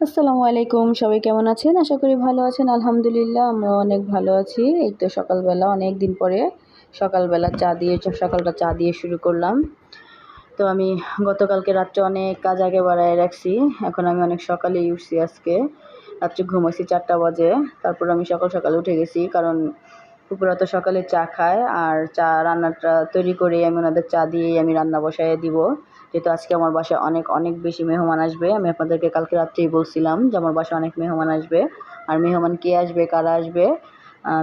আসসালামু আলাইকুম, সবাই কেমন আছেন? আশা করি ভালো আছেন। আলহামদুলিল্লাহ, আমরা অনেক ভালো আছি। এই তো সকালবেলা, অনেক দিন পরে সকালবেলা চা দিয়ে, সকালটা চা দিয়ে শুরু করলাম। তো আমি গতকালকে রাত্রে অনেক কাজ আগে বাড়ায় রাখছি। এখন আমি অনেক সকালেই উঠছি আজকে। রাত্রে ঘুমাইছি চারটা বাজে। তারপর আমি সকাল সকাল উঠে গেছি, কারণ পুকুরা তো সকালে চা খায়, আর চা রান্নাটা তৈরি করে আমি ওনাদের চা দিয়েই আমি রান্না বসায় দিব। যেহেতু আজকে আমার বাসায় অনেক অনেক বেশি মেহমান আসবে, আমি আপনাদেরকে কালকে রাত্রেই বলছিলাম যে আমার বাসায় অনেক মেহমান আসবে। আর মেহমান কে আসবে, কারা আসবে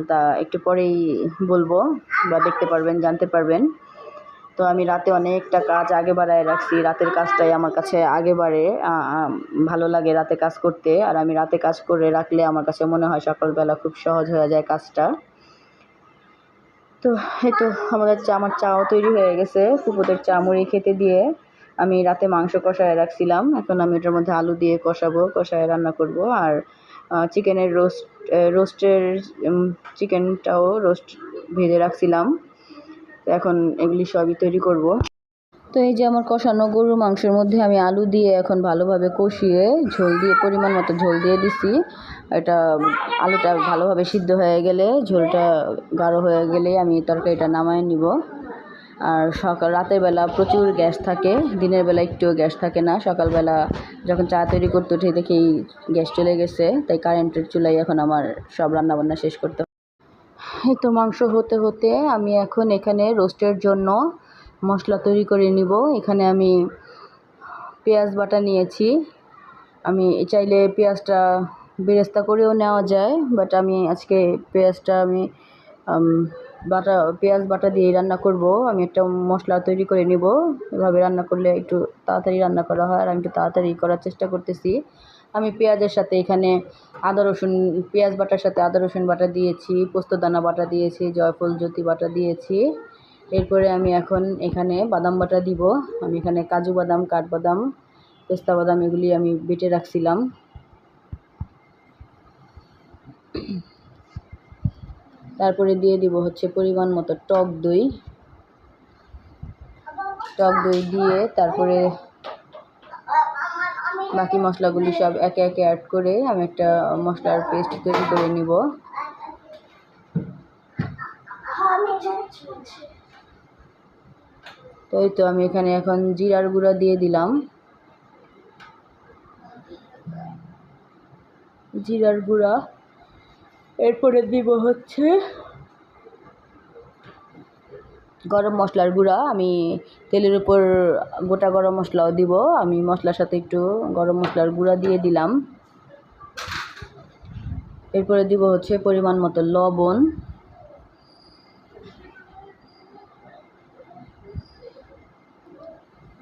তা একটু পরেই বলব, বা দেখতে পারবেন, জানতে পারবেন। তো আমি রাতে অনেকটা কাজ আগে বাড়ায় রাখছি, রাতের কাজটাই আমার কাছে আগে বাড়ে ভালো লাগে রাতে কাজ করতে। আর আমি রাতে কাজ করে রাখলে আমার কাছে মনে হয় সকালবেলা খুব সহজ হয়ে যায় কাজটা। তো এই তো আমাদের চা, আমার চাও তৈরি হয়ে গেছে ফুপুদের চা মুড়ি খেতে দিয়ে। আমি রাতে মাংস কষায় রাখছিলাম। এখন আমি এটার মধ্যে আলু দিয়ে কষাবো, কষায় রান্না করব। আর চিকেনের রোস্ট রোস্টের চিকেনটাও রোস্ট ভেজে রাখছিলাম। এখন এগুলি সবই তৈরি করব। তো এই যে আমার কষানো গরু মাংসের মধ্যে আমি আলু দিয়ে এখন ভালোভাবে কষিয়ে ঝোল দিয়ে, পরিমাণ মতো ঝোল দিয়ে দিছি। এটা, আলুটা ভালোভাবে সিদ্ধ হয়ে গেলে, ঝোলটা গাঢ় হয়ে গেলে আমি তরকারিটা নামায় নিব। আর সকাল, রাতের বেলা প্রচুর গ্যাস থাকে, দিনের বেলা একটুও গ্যাস থাকে না। সকালবেলা যখন চা তৈরি করতে উঠে, দেখি গ্যাস চলে গেছে, তাই কারেন্টের চুলাই এখন আমার সব রান্নাবান্না শেষ করতে এই তো মাংস হতে হতে আমি এখন এখানে রোস্টের জন্য মশলা তৈরি করে নিব। এখানে আমি পেঁয়াজ বাটা নিয়েছি। আমি চাইলে পেঁয়াজটা বেরেস্তা করেও নেওয়া যায়, বাট আমি আজকে পেঁয়াজটা আমি বাটা, পেঁয়াজ বাটা দিয়ে রান্না করব। আমি একটা মশলা তৈরি করে নেব। এভাবে রান্না করলে একটু তাড়াতাড়ি রান্না করা হয় আর আমি একটু তাড়াতাড়ি করার চেষ্টা করতেছি। আমি পেঁয়াজের সাথে এখানে আদা, রসুন, পেঁয়াজ বাটার সাথে আদা, রসুন বাটা দিয়েছি পোস্তদানা বাটা দিয়েছি, জয়ফল জ্যোতি বাটা দিয়েছি। এরপরে আমি এখন এখানে বাদাম বাটা দিব। আমি এখানে কাজু বাদাম, কাঠবাদাম, পেস্তা বাদাম এগুলি আমি বেটে রাখছিলাম। তারপরে দিয়ে দিব হচ্ছে পরিমাণ মতো টক দই। টক দই দিয়ে তারপরে বাকি মশলাগুলি সব একে একে অ্যাড করে আমি একটা মশলার পেস্ট তৈরি করে নিব। এই তো আমি এখানে এখন জিরার গুঁড়া দিয়ে দিলাম। জিরার গুঁড়া এরপরে দিব হচ্ছে গরম মশলার গুঁড়া। আমি তেলের উপর গোটা গরম মশলাও দিব। আমি মশলার সাথে একটু গরম মশলার গুঁড়া দিয়ে দিলাম। এরপরে দিব হচ্ছে পরিমাণ মতো লবণ।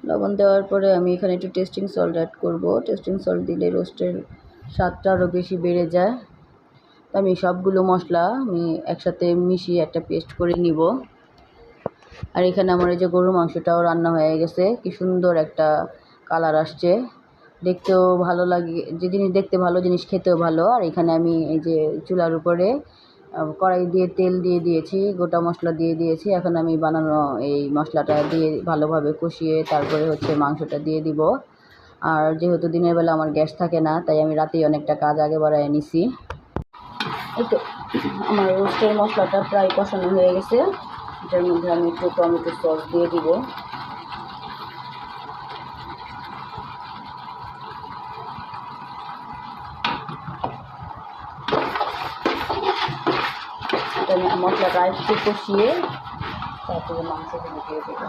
লবণ দেওয়ার পরে আমি এখানে একটু টেস্টিং সল্ট অ্যাড করব। টেস্টিং সল্ট দিলে রোস্টের স্বাদটা আরও বেশি বেড়ে যায়। আমি সবগুলো মশলা আমি একসাথে মিশিয়ে একটা পেস্ট করে নিব। আর এখানে আমার এই যে গরুর মাংসটাও রান্না হয়ে গেছে, কি সুন্দর একটা কালার আসছে। দেখতেও ভালো লাগে, যে জিনিস দেখতে ভালো, জিনিস খেতেও ভালো। আর এখানে আমি এই যে চুলার উপরে কড়াই দিয়ে তেল দিয়ে দিয়েছি, গোটা মশলা দিয়ে দিয়েছি। এখন আমি বানানো এই মশলাটা দিয়ে ভালোভাবে কষিয়ে তারপরে হচ্ছে মাংসটা দিয়ে দিব। আর যেহেতু দিনের বেলা আমার গ্যাস থাকে না, তাই আমি রাতেই অনেকটা কাজ আগে বাড়ায় নিছি। তো, আমার রোস্টের মশলাটা প্রায় কষানো হয়ে গেছে। এটার মধ্যে আমি একটু টমেটো সস দিয়ে দিব। মশলাটা একটু কষিয়ে তারপরে মাংসগুলো দিয়ে দেবো।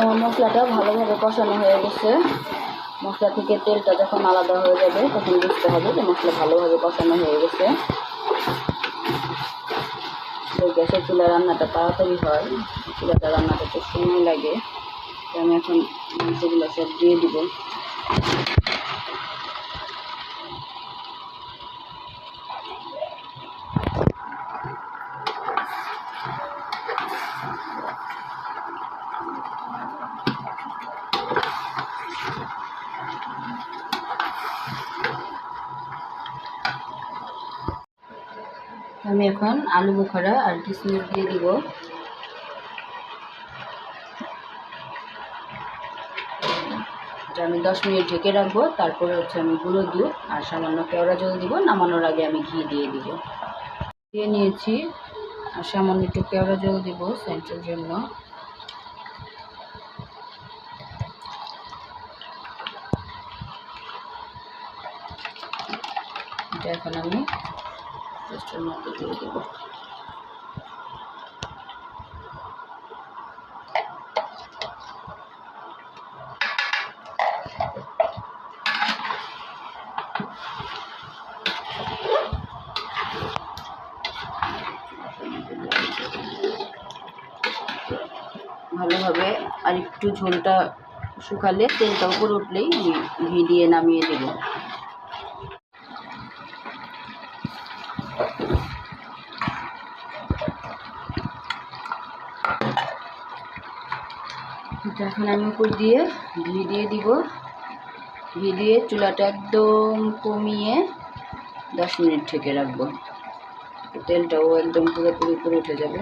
আমার মশলাটা ভালোভাবে কষানো হয়ে গেছে। মশলা থেকে তেলটা যখন আলাদা হয়ে যাবে, তখন বুঝতে হবে যে মশলা ভালোভাবে কষানো হয়ে গেছে। গ্যাসের চুলা রান্নাটা তাড়াতাড়ি হয়। চুলাটা রান্নাটা একটু সময় লাগে। আমি এখন মাংসগুলো সব দিয়ে দিব। আমি এখন আলু বোখারা আর কিশমিশ দিয়ে দিব। আমি দশ মিনিট ঢেকে রাখব, তারপরে হচ্ছে আমি গুঁড়ো দুধ আর সামান্য কেওড়া জল দিব, নামানোর আগে আমি ঘি দিয়ে দিব। দিয়ে নিয়েছি আর সামান্য একটু কেওড়া জল দিব সেন্টের জন্য। এখন আমি পেস্টের মধ্যে দিয়ে ভালোভাবে আর একটু ঝোলটা শুকালে তেলটা উপরে উঠলেই দিয়ে নামিয়ে দেব। এখন আমি উপর দিয়ে ঘি দিয়ে দিব। ঘি দিয়ে চুলাটা একদম কমিয়ে দশ মিনিট ঢেকে রাখব। তেলটাও একদম পুরোপুরি উপরে উঠে যাবে।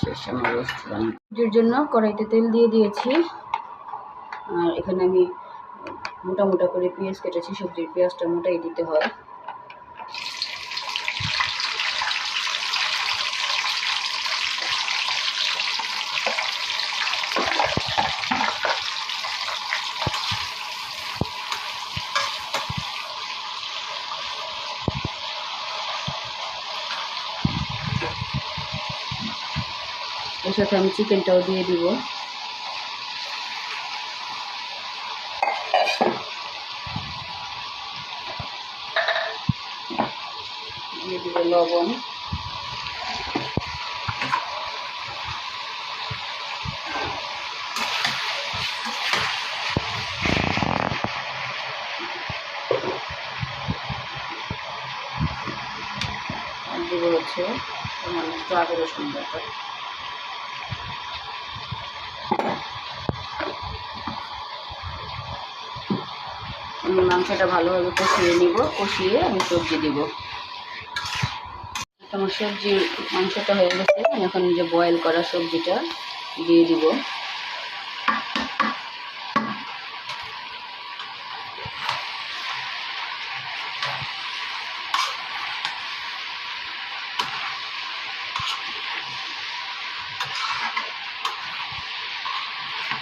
শেষ জন্য কড়াইতে তেল দিয়ে দিয়েছি। আর এখানে আমি মোটা মোটা করে পেঁয়াজ কেটেছি, সবজির পেঁয়াজটা মোটাই দিতে হয়। সাথে আমি চিকেনটাও দিয়ে দিব। দিয়ে দিব লবণ। হচ্ছে একটু আদা রসুন মাংসটা ভালোভাবে কষিয়ে নিব, কষিয়ে আমি সবজি দিব। আমার সবজি, মাংসটা হয়ে গেছে, আমি এখন যে বয়েল করা সবজিটা দিয়ে দিব।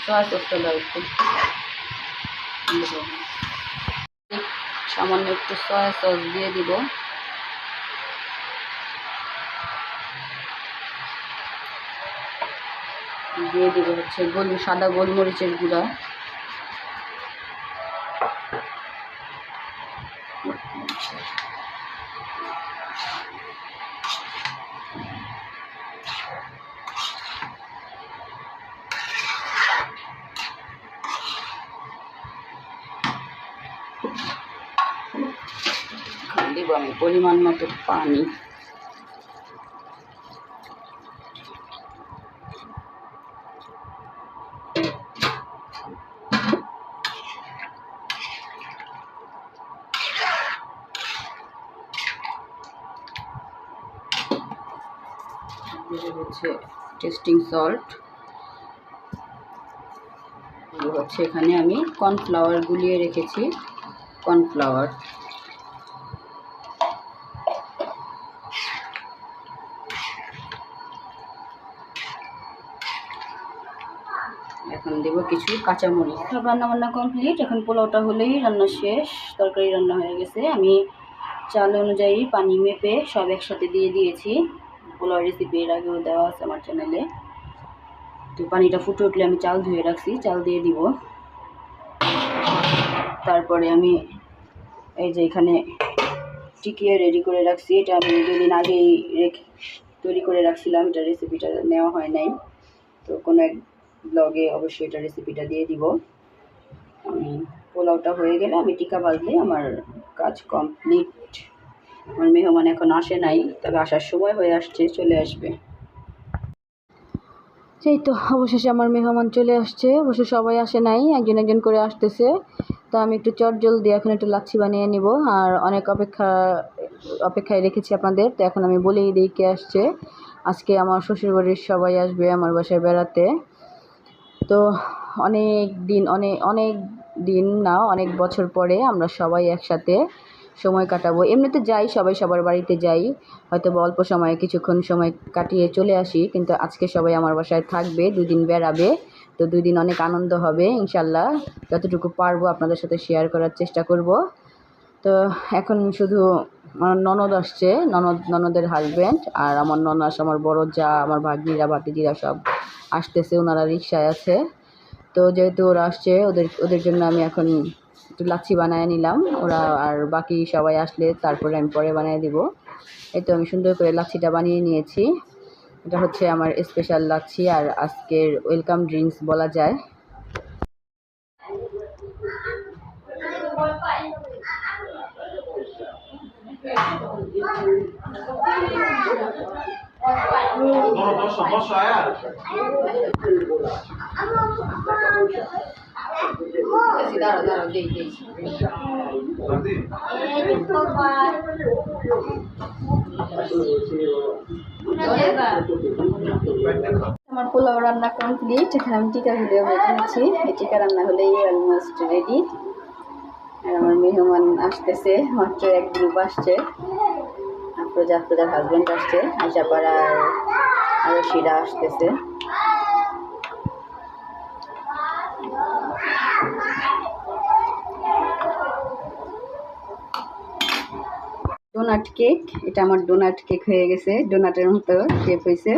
সয়া সসটা সামান্য একটু সয়া সস দিয়ে দিব। দিয়ে দিব হচ্ছে গোল সাদা গোলমরিচের গুঁড়া। পানি। হচ্ছে টেস্টিং সল্ট হচ্ছে এখানে আমি কর্নফ্লাওয়ার গুলিয়ে রেখেছি। কর্নফ্লাওয়ার এখন দেব কিছু কাঁচামরিচ। সব রান্না বান্না কমপ্লিট এখন পোলাওটা হলেই রান্না শেষ। তরকারি রান্না হয়ে গেছে। আমি চাল অনুযায়ী পানি মেপে সব একসাথে দিয়ে দিয়েছি। পোলাও রেসিপি এর আগেও দেওয়া আছে আমার চ্যানেলে তো পানিটা ফুটে উঠলে আমি চাল ধুয়ে রাখছি। চাল দিয়ে দিব। তারপরে আমি এই যে এখানে টিকিয়ে রেডি করে রাখছি। এটা আমি দুদিন আগেই রেখে তৈরি করে রাখছিলাম। এটা রেসিপিটা নেওয়া হয় নাই। তো কোনো এক ব্লগে অবশ্যই এটা রেসিপিটা দিয়ে দিব। আমি পোলাওটা হয়ে গেলে আমি টিকা বাজলে আমার কাজ কমপ্লিট আমার মেহমান এখন আসে নাই, তবে আসার সময় হয়ে আসছে, চলে আসবে। সেই তো, অবশেষে আমার মেহমান চলে আসছে। অবশ্য সবাই আসে নাই, একজন একজন করে আসতেছে। তো আমি একটু চট জল দিয়ে এখন একটু লাচ্ছি বানিয়ে নিব। আর অনেক অপেক্ষা, অপেক্ষায় রেখেছি আপনাদের, তো এখন আমি বলেই দিই কে আসছে। আজকে আমার শ্বশুরবাড়ির সবাই আসবে আমার বাসায় বেড়াতে। তো অনেক দিন অনেক অনেক দিন না, অনেক বছর পরে আমরা সবাই একসাথে সময় কাটাবো। এমনিতে যাই, সবাই সবার বাড়িতে যাই। হয়তো বা অল্প সময়ে, কিছুক্ষণ সময় কাটিয়ে চলে আসি, কিন্তু আজকে সবাই আমার বাসায় থাকবে, দুদিন বেড়াবে, তো দুই দিন অনেক আনন্দ হবে, ইনশাল্লাহ। যতটুকু পারব আপনাদের সাথে শেয়ার করার চেষ্টা করব। তো এখন শুধু ননদ আসছে, ননদ, ননদের হাজব্যান্ড আর আমার ননাস আমার বড় যা, আমার ভাগ্নিরা, ভাতিজিরা সব আসতেছে, ওনারা রিক্সায় আছে। তো যেহেতু ওরা আসছে, ওদের ওদের জন্য আমি এখন একটু লাচ্ছি বানিয়ে নিলাম। ওরা আর বাকি সবাই আসলে তারপরে আমি পরে বানিয়ে দিব। এই তো আমি সুন্দর করে লাচ্ছিটা বানিয়ে নিয়েছি। এটা হচ্ছে আমার স্পেশাল লাচ্ছি, আর আজকের ওয়েলকাম ড্রিঙ্কস বলা যায়। দেই আমার পোলাও রান্না কমপ্লিট এখন আমি টিকা ভিডিও বেজে নিচ্ছি এই টিকা রান্না হলেই অলমোস্ট রেডি আর আমার মেহমান আসতেছে, মাত্র এক গ্রুপ আসছে। আফরোজা আফরোজার হাজব্যান্ড আসছে আশাপাড়ার আরও শিরা আসতেছে। ডোনাট কেক এটা আমার ডোনাট কেক হয়ে গেছে। ডোনাটের মতো শেপ হয়েছে।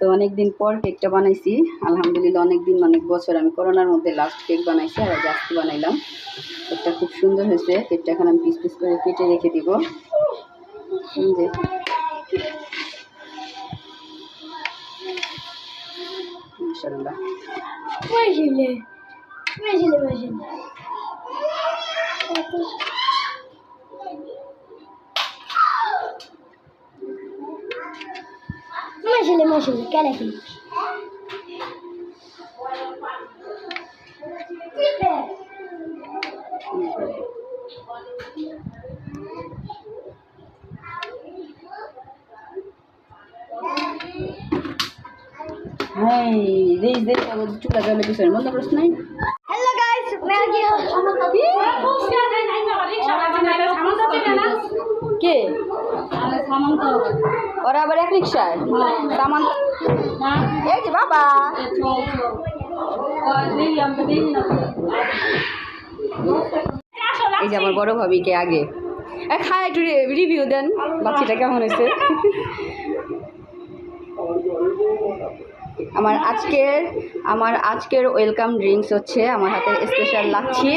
তো অনেক দিন পর কেকটা বানাইছি। আলহামদুলিল্লাহ অনেক দিন অনেক বছর আমি করোনার মধ্যে লাস্ট কেক বানাইছি আর আজ আজকে বানাইলাম। কেকটা খুব সুন্দর হয়েছে। কেকটা এখন আমি পিস পিস করে কেটে রেখে দিব। এই Imagine. Imagine, imagine. Imagine, imagine. Quer aqui? হাই দেশ দেশ আবার চুলা গেলে পিছনে মনে করছ নাই Hello guys, Maggie. কে ওরা আবার এক রিক্সায় সামান এই যে বাবা। এই যে আমার বড় ভাবিকে আগে। খায় একটু রিভিউ দেন, বাচ্চাটা কেমন হয়েছে? আমার আজকের আমার আজকের ওয়েলকাম ড্রিঙ্কস হচ্ছে আমার হাতের স্পেশাল লাচ্ছি।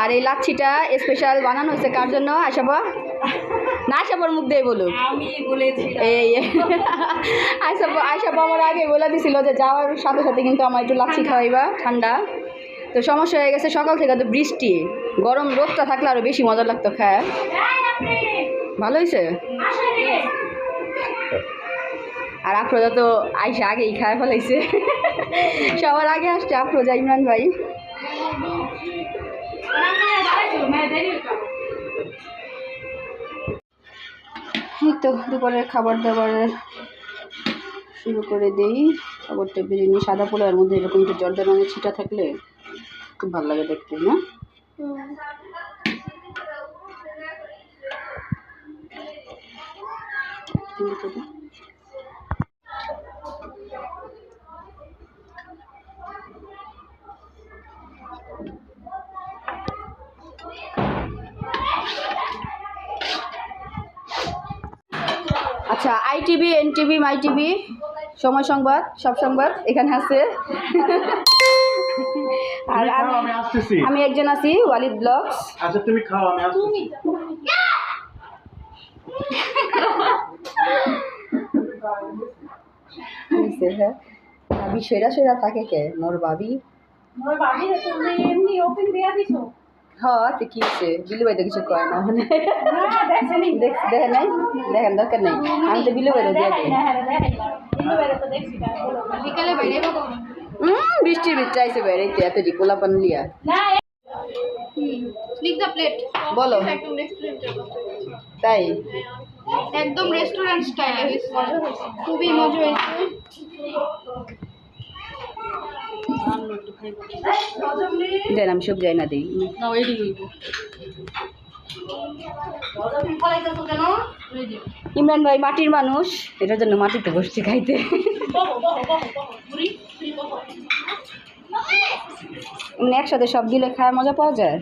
আর এই লাচ্ছিটা স্পেশাল বানানো হয়েছে কার জন্য? আশাবা না আশাবার মুখ দিয়ে বলুক। এই আশাবা আশাবা আমার আগে বলে দিছিল যে যাওয়ার সাথে সাথে কিন্তু আমার একটু লাচ্ছি খাওয়াইবা ঠান্ডা। তো সমস্যা হয়ে গেছে সকাল থেকে তো বৃষ্টি। গরম রোদটা থাকলে আরও বেশি মজা লাগতো খায় ভালো হয়েছে আর আফরোজা তো আইসা আগেই খায় ফেলাইছে। সবার আগে আসছে আফরোজা ইমরান ভাই। এই তো দুপুরের খাবার দাবার শুরু করে দিই। খাবার টেবিলে নিয়ে সাদা পোলার মধ্যে এরকম একটু জলটা রঙের ছিটা থাকলে খুব ভালো লাগে দেখতে না। আচ্ছা আইটিভি এনটিভি মাই টিভি সময় সংবাদ সব সংবাদ এখানে আছে। আর আমি একজন আছি ওয়ালিদ ব্লগস। আচ্ছা তুমি খাও আমি আসতেছি। হ্যাঁ সেরা সেরা থাকে কে? মোর ভাবি। হ্যাঁ তো কি হচ্ছে বিলু ভাই তো কিছু কয় না মানে দেখ দেখে নাই? দেখেন দরকার নেই। আমি তো বিলু ভাইরে দিয়ে দিই হুম বৃষ্টির ভিতরে আইসে বেড়াইতে এত যে কোলাপান লিয়া। বলো। তাই? একদম রেস্টুরেন্ট স্টাইলে খুবই মজা হয়েছে। দেন আমি সব যাই না দিই ইমরান ভাই মাটির মানুষ এটার জন্য মাটিতে বসছি খাইতে। একসাথে সব দিলে খায় মজা পাওয়া যায়?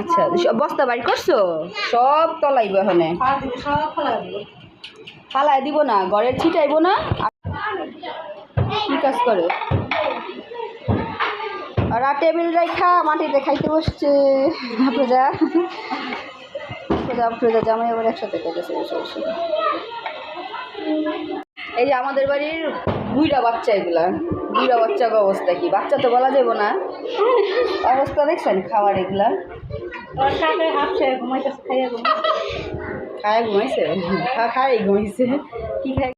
আচ্ছা সব বস্তা বাড়ি করছ? সব তলাইব এখানে। ফালাই দিব না ঘরের ছিটাইব না কাজ করে। আর টেবিল রাইখা মাটিতে খাইতে বসছে। প্রজা। প্রজা প্রজা জামাই আবার একসাথে খাইতেছে বসে বসে। এই যে আমাদের বাড়ির বুইরা বাচ্চা এগুলা। বুইরা বাচ্চার অবস্থা কি? বাচ্চা তো বলা যাব না। অবস্থা দেখছেন খাবার এগুলা? খায় ঘুমাইছে? খায় ঘুমাইছে। কি খায়?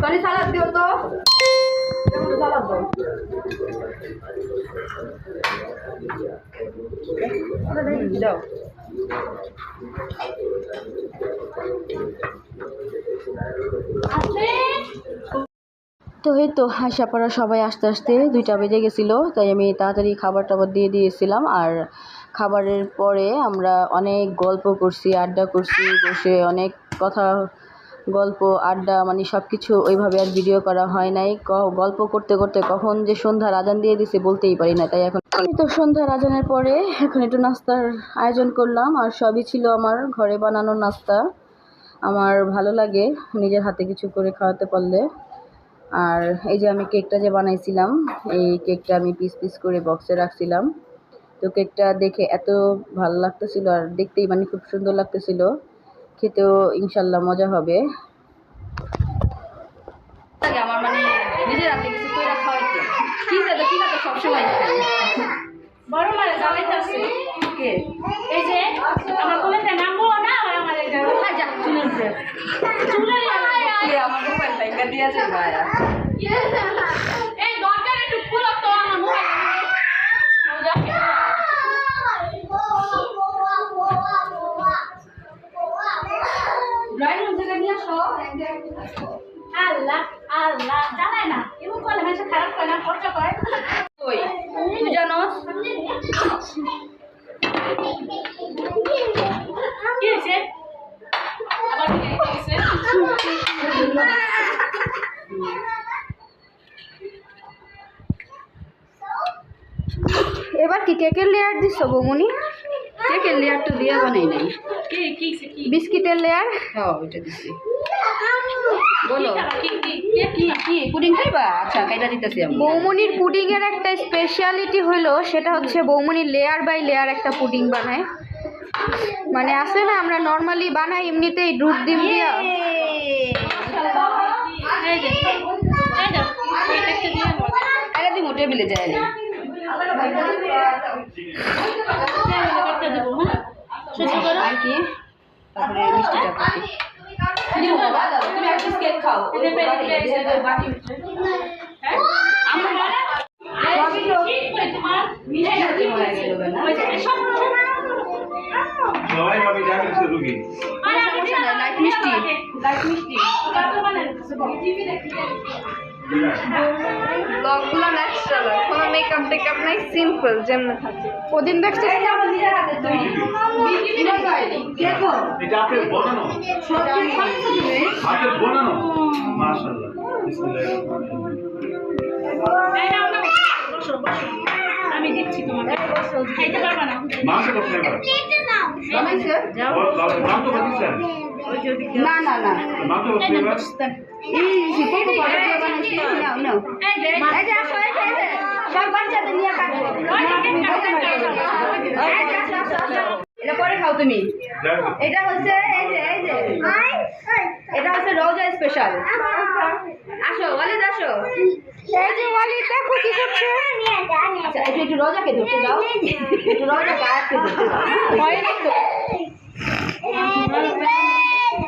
Tony সালাদ দিও তো সালাদ দাও দাও তো এই তো হাসাপাড়া সবাই আস্তে আস্তে দুইটা বেজে গেছিল, তাই আমি তাড়াতাড়ি খাবার টাবার দিয়ে দিয়েছিলাম আর খাবারের পরে আমরা অনেক গল্প করছি, আড্ডা করছি, বসে অনেক কথা, গল্প, আড্ডা মানে সব কিছু ওইভাবে আর ভিডিও করা হয় নাই। গল্প করতে করতে কখন যে সন্ধ্যার আজান দিয়ে দিছে বলতেই পারি না, তাই এখন তো সন্ধ্যার আজানের পরে এখন একটু নাস্তার আয়োজন করলাম আর সবই ছিল আমার ঘরে বানানো নাস্তা। আমার ভালো লাগে নিজের হাতে কিছু করে খাওয়াতে পারলে। আর এই যে আমি কেকটা যে বানাইছিলাম, এই কেকটা আমি পিস পিস করে বক্সে রাখছিলাম। তো কেকটা দেখে এত ভালো লাগতেছিল আর দেখতেই মানে খুব সুন্দর লাগতেছিল। খেতেও ইনশাল্লাহ মজা হবে। আমার মানে কিছু করে খাওয়াইতে। কি খাতে কি খাতে সবসময়? বড় কে? এই যে আমার কোলেতে নামবো না আমার এই যে খাই যা চুলের চুলের আমার মোবাইল ব্যাংকা দিয়েছে ভাইয়া এই দরকার একটু খুলো তো আমার মোবাইল ড্রয়িং রুম থেকে নিয়ে আসো আল্লাহ আল্লাহ জানাই না। এমন করলে মানুষ খারাপ করে না খরচা করে। ওই তুই জানোস কি হয়েছে? আবার কি হয়েছে? এবার কি কেকের লেয়ার দিছো বৌমনি? কেকের লেয়ার তো দিয়ে বানাই নাই। বিস্কিটের লেয়ার? হ্যাঁ ওইটা বলো। কি পুডিং খাইবা? আচ্ছা দিতেছি বৌমনির পুডিংয়ের একটা স্পেশালিটি হলো সেটা হচ্ছে বৌমনির লেয়ার বাই লেয়ার একটা পুডিং বানায়। মানে আছে না আমরা নর্মালি বানাই এমনিতেই দুধ ডিম দিয়া। এটা দিমো টেবিলে যায় না করতে দেবো হ্যাঁ সহ্য করো আর কি তারপরে মিষ্টিটা করছি তুমি এক কেক খাও ওই এটা বেরিয়ে বাটি- গেছে ওই বাটি উঠছে। হ্যাঁ আমরা সবই তো- তোমার মিলাই মিষ্টি গেল না ওই যে সব সবাই ভাবি জানি সে রুগী আরে সমস্যা লাইট মিষ্টি। লাইট মিষ্টি ব্লগগুলো ন্যাচারাল কোনো মেকআপ টেকআপ নাই সিম্পল যেমন থাকে। ওদিন দেখছি মাশাআল্লাহ। আমি দিচ্ছি তোমাকে। খাইতে পারবা না? মাংস না না না। সব বাচ্চাদের নিয়ে এটা পরে খাও তুমি। এটা হচ্ছে এই যে এই যে। এটা হচ্ছে রোজা স্পেশাল আসো ওয়ালিদ আসো। এই যে ওয়ালিদ দেখো কি করছে। আচ্ছা একটু একটু রোজাকে ধরতে দাও। একটু রোজাকে আয়াতকে ধরতে দাও।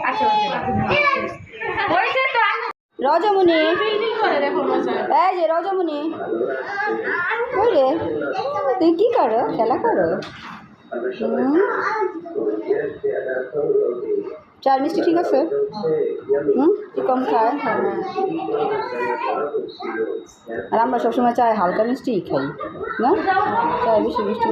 আচ্ছা হয়েছে তো? এই যে রজমণি। তুই কি করো? খেলা করো? চার মিষ্টি ঠিক আছে? হুম? কম খায়? আর আমরা সবসময় চাই হালকা মিষ্টি খাই, না? চাই বেশি মিষ্টি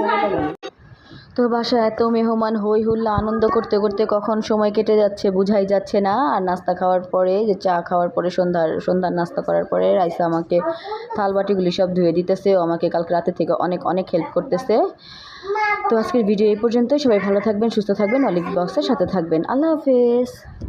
তো বাসায় এত মেহমান হই হুল্লা আনন্দ করতে করতে কখন সময় কেটে যাচ্ছে বুঝাই যাচ্ছে না। আর নাস্তা খাওয়ার পরে, যে চা খাওয়ার পরে, সন্ধ্যার সন্ধ্যার নাস্তা করার পরে রাইসা আমাকে থালবাটিগুলি সব ধুয়ে দিতেছে। ও আমাকে কালকে রাতে থেকে অনেক অনেক হেল্প করতেছে। তো আজকের ভিডিও এই পর্যন্তই। সবাই ভালো থাকবেন, সুস্থ থাকবেন, অলিক বক্সের সাথে থাকবেন। আল্লাহ হাফেজ।